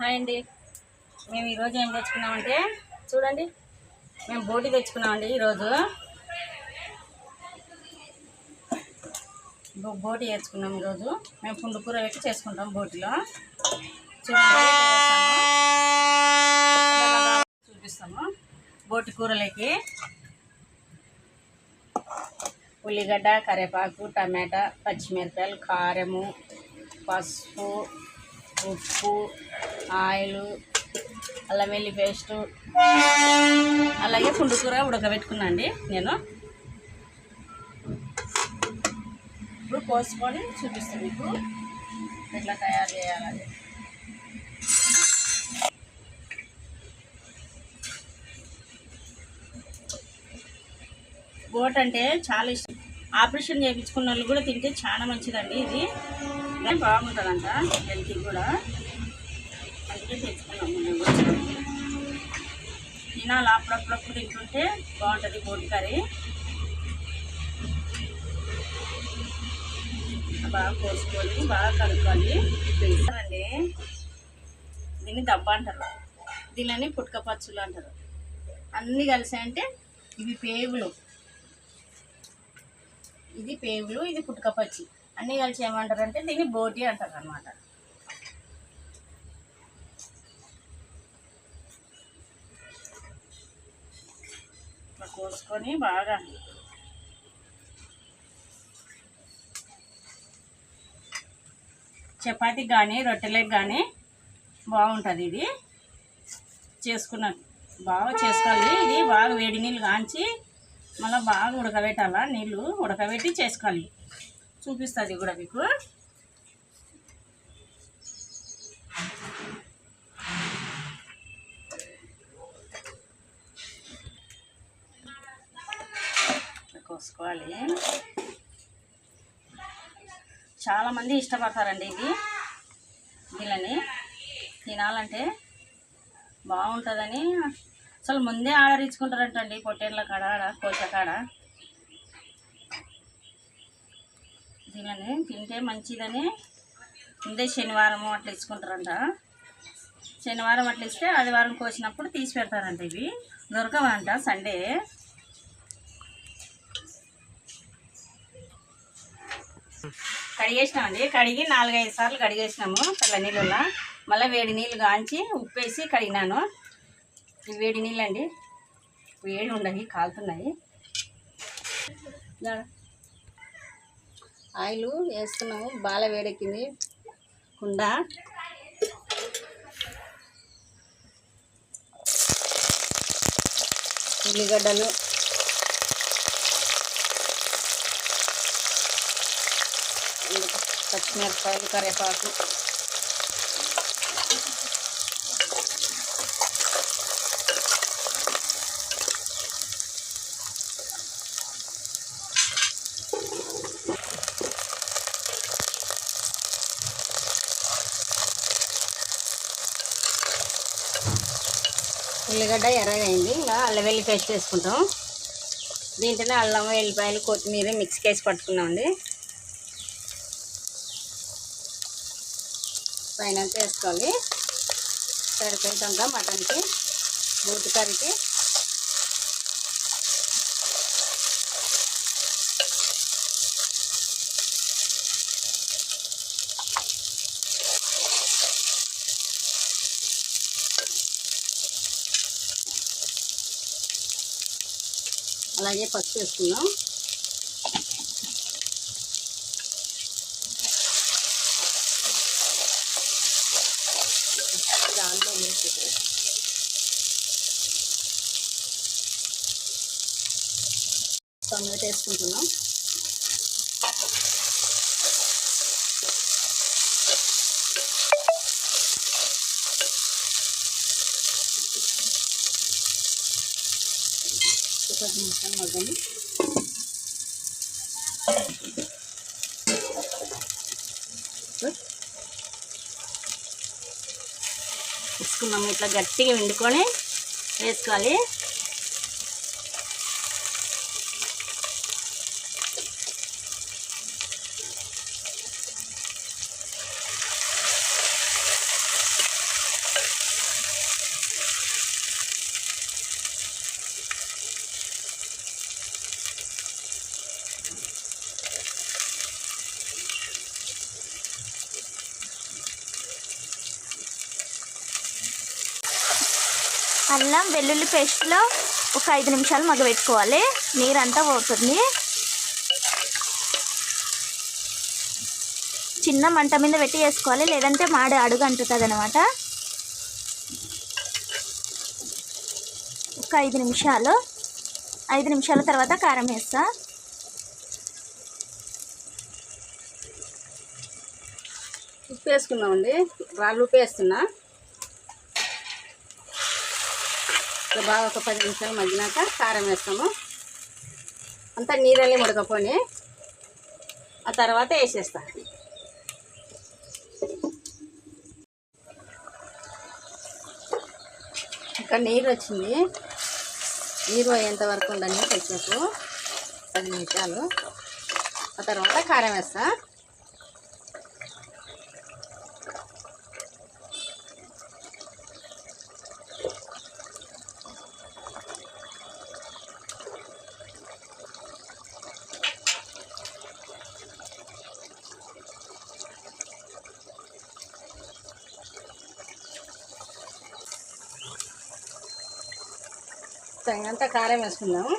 Hi అండి. మేము ఈరోజు ఏం తెచ్చుకున్నామంటే చూడండి. మేము బోటి తెచ్చుకున్నామండి ఈరోజు. బోటి వేసుకున్నాం ఈరోజు. మేము పుండు కూర పెట్టి చేసుకుంటాం బోటిలో. చూడండి చూపిస్తాము. బోటి కూరలోకి. ఉల్లిగడ్డ కరివేపాకు టమాటా పచ్చిమిరపకాయలు కారము పసుపు ఉప్పు ఆయిల్ అల్లం వెల్లి పేస్టు. అలాగే పుండుకూర ఉడకబెట్టుకున్నా అండి నేను. ఇప్పుడు కోసుకొని చూపిస్తాను మీకు. ఎట్లా తయారు చేయాలని బోట్ అంటే చాలా ఇష్టం. ఆపరేషన్ చేయించుకున్న వాళ్ళు కూడా తింటే చాలా మంచిదండి ఇది. బాగుంటుందంట హెల్త్కి కూడా. తినాలి అప్పుడప్పుడప్పుడు తింటుంటే బాగుంటుంది బోటి కర్రీ. బాగా కోసుకొని బాగా కలుపుకోవాలి వేస్తారండి దీన్ని దబ్బ అంటారు. దీనిని పుట్క పచ్చులు అంటారు. అన్నీ కలిసి అంటే ఇవి పేగులు. ఇది పేగులు ఇది పుట్టుకపచ్చి అన్నీ కలిసి ఏమంటారు అంటే దీన్ని బోటి అంటారు అనమాట కోసుకొని బాగా చపాతీకి కానీ రొట్టెలకు కానీ బాగుంటుంది ఇది. చేసుకున్నాను బాగా చేసుకోవాలి. ఇది బాగా వేడి నీళ్ళు కాంచి మళ్ళీ బాగా ఉడకబెట్టాలా నీళ్ళు ఉడకబెట్టి చేసుకోవాలి. చూపిస్తుంది కూడా మీకు. ఇట్లా చాలామంది ఇష్టపడతారండి ఇది. వీళ్ళని తినాలంటే బాగుంటుందని అసలు ముందే ఆర్డర్ ఇచ్చుకుంటారంటండి పొట్టేళ్ళ కాడ ఆడ కోచ కాడ. దీనిని తింటే మంచిదని ముందే శనివారం అట్లా ఇచ్చుకుంటారంట. శనివారం అట్లా ఇస్తే ఆదివారం కోసినప్పుడు తీసి పెడతారంట ఇవి. దొరకవంట సండే. కడిగేసినామండి. కడిగి నాలుగైదు సార్లు కడిగేసినాము చల్ల నీళ్ళలో. మళ్ళీ వేడి నీళ్ళు కాంచి ఉప్పేసి కడిగినాను. ఇవి వేడి నీళ్ళు అండి వేడి ఉండవి కాలుతున్నాయి. ఆయిల్ వేసుకున్నాము. బాగా వేడెక్కింది. కుండ. ఉల్లిగడ్డలు ఇంకా పచ్చిమిరపకాయలు కరివేపాకు. ఉల్లిగడ్డ ఎర్రగైంది. ఇంకా అల్లం వెల్లి పేస్ట్ వేసుకుంటాం. దీంట్లోనే అల్లం వెల్లిపాయలు కొత్తిమీర మిక్స్కి వేసి పట్టుకున్నామండి. పైన వేసుకోవాలి సరిపోతుందా మటన్కి బూటి కర్రీకి. అలాగే పసుపు వేసుకుందాం. టొమాటో వేసుకుంటున్నాం. ఒక నిమిషం మగ్గని వేసుకున్నాము ఇట్లా గట్టిగా వండుకొని వేసుకోవాలి. అల్లం వెల్లుల్లి పేస్ట్లో ఒక ఐదు నిమిషాలు మగ్గబెట్టుకోవాలి. నీరంతా పోతుంది. చిన్న మంట మీద పెట్టి వేసుకోవాలి. లేదంటే మాడి అడుగు అంటుతుంది అనమాట ఒక ఐదు నిమిషాలు. ఐదు నిమిషాల తర్వాత కారం వేస్తా. ఉప్పు వేసుకుందామండి. రాళ్ళు ఉప్పు వేస్తున్నా. ఇట్లా బాగా ఒక పది నిమిషాలు మగ్గినాక కారం వేస్తాము. అంతా నీళ్ళని ఉడకపోని ఆ తర్వాత వేసేస్తా. ఇంకా నీరు వచ్చింది. నీరు అయ్యేంత వరకు ఉండని కొంచెంసేపు. పది నిమిషాలు. ఆ తర్వాత కారం వేస్తా. వేస్తాం అంతా కారం వేసుకుందాము.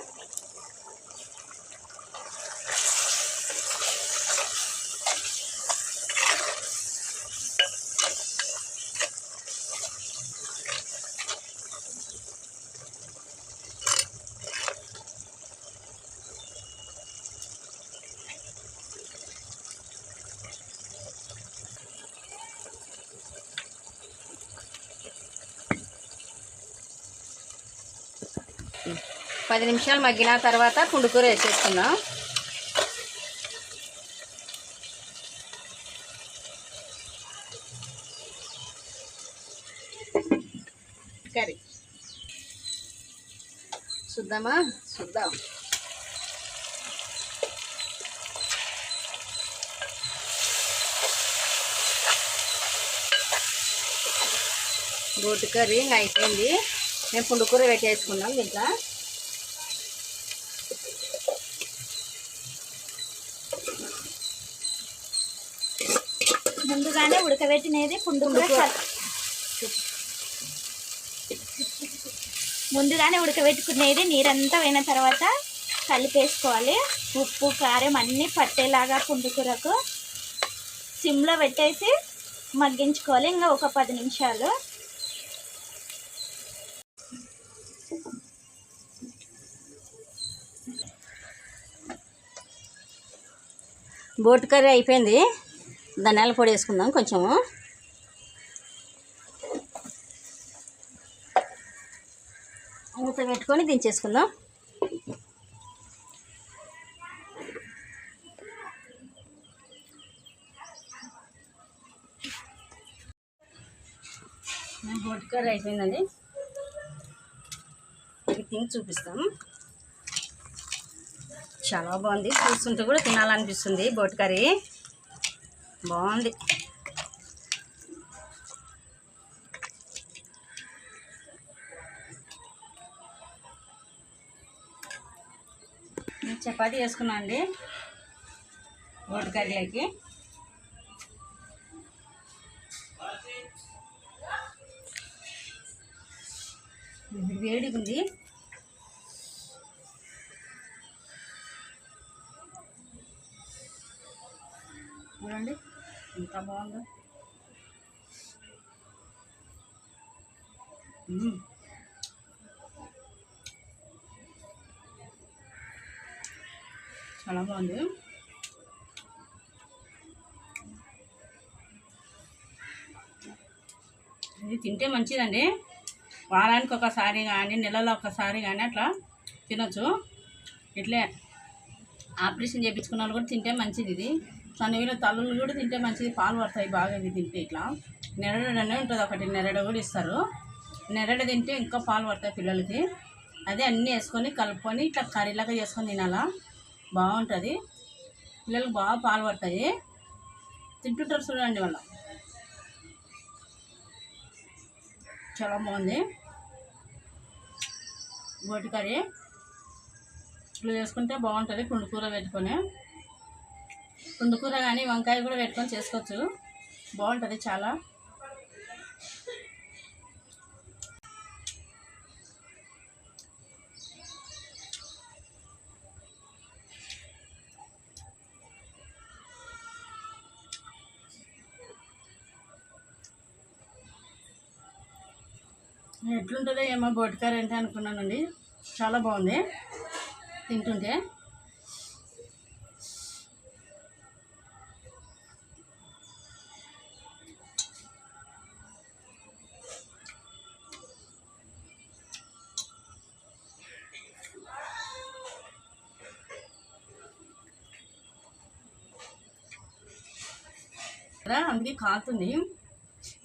పది నిమిషాలు మగ్గిన తర్వాత పుండుకూర వేసేసుకుందాం. కర్రీ. చూద్దామా? చూద్దాం. బోటి కర్రీ అయిపోయింది. మేము పుండుకూర పెట్టేసుకున్నాం దీంట్లో ముందుగానే ఉడకబెట్టినది పుండుకూర కల్- ముందుగానే ఉడకబెట్టుకునేది నీరంతా పోయిన తర్వాత కలిపేసుకోవాలి. ఉప్పు కారం అన్నీ పట్టేలాగా పుండుకూరకు సిమ్లో పెట్టేసి మగ్గించుకోవాలి ఇంకా ఒక పది నిమిషాలు. బోట్ కర్రీ అయిపోయింది. ధనియాల పొడి వేసుకుందాం కొంచెము. మూత పెట్టుకొని దించేసుకుందాం. బోట్ కర్రీ అయిపోయిందండి. ఇది తిని చూపిస్తాం. చాలా బాగుంది. చూస్తుంటే కూడా తినాలనిపిస్తుంది బోట్ కర్రీ. బాగుంది. చపాతి వేసుకున్నా అండి. బోట్ కర్రీలోకి. ఇది వేడిగా ఉంది. చూడండి. ఎంత బాగుందో. చాలా బాగుంది. ఇది తింటే మంచిదండి. వారానికి ఒకసారి కానీ నెలలో ఒకసారి కానీ అట్లా తినొచ్చు. ఇట్లే ఆపరేషన్ చేయించుకున్న వాళ్ళు కూడా తింటే మంచిది ఇది. సన్నవిలో తల్లులు కూడా తింటే మంచిది పాలు పడతాయి బాగా ఇవి తింటే ఇట్లా. నెరడనే ఉంటుంది ఒకటి నెరడు కూడా ఇస్తారు. నెరడు తింటే ఇంకా పాలు పడతాయి పిల్లలకి. అదే అన్నీ వేసుకొని కలుపుకొని ఇట్లా కర్రీలాగా చేసుకొని తినాలా? బాగుంటుంది. పిల్లలకు బాగా పాలు పడతాయి. తింటుంటారు చూడండి వాళ్ళ. చాలా బాగుంది. బోటి కర్రీ. ఇట్లా చేసుకుంటే బాగుంటుంది పుండుకూర పెట్టుకొని. కుండుకూర కానీ వంకాయ కూడా పెట్టుకొని చేసుకోవచ్చు. బాగుంటుంది చాలా. ఎట్లుంటుందో ఏమో బొట్టుకారు ఏంటి అనుకున్నానండి. చాలా బాగుంది. తింటుంటే. కదా, అందుకే కాలుతుంది.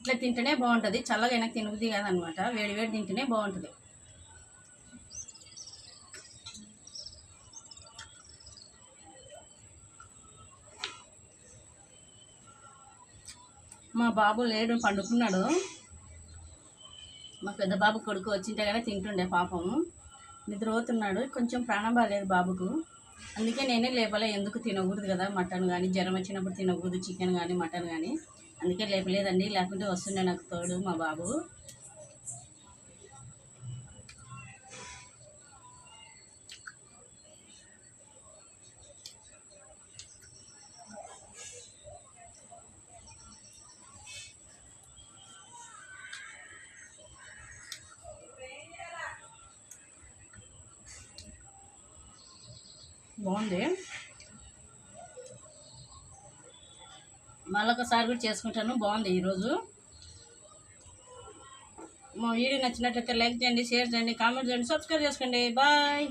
ఇట్లా తింటేనే బాగుంటుంది. చల్లగా వెనక్కి తినబుద్ది కాదనమాట. వేడి వేడి తింటేనే బాగుంటుంది. మా బాబు లేడు పండుకున్నాడు. మా పెద్ద బాబు కొడుకు వచ్చింటే కానీ తింటుండే పాపము నిద్రపోతున్నాడు కొంచెం ప్రాణం బాగాలేదు బాబుకు. అందుకే నేనే లేపలే ఎందుకు తినకూడదు కదా మటన్ కానీ జ్వరం వచ్చినప్పుడు తినకూడదు చికెన్ కానీ మటన్ కానీ అందుకే లేపలేదండి లేకుంటే వస్తుండే నాకు తోడు మా బాబు. బాగుంది. మళ్ళొకసారి కూడా చేసుకుంటాను. బాగుంది ఈరోజు మా వీడియో నచ్చినట్లయితే లైక్ చేయండి షేర్ చేయండి కామెంట్ చేయండి సబ్స్క్రైబ్ చేసుకోండి. బాయ్.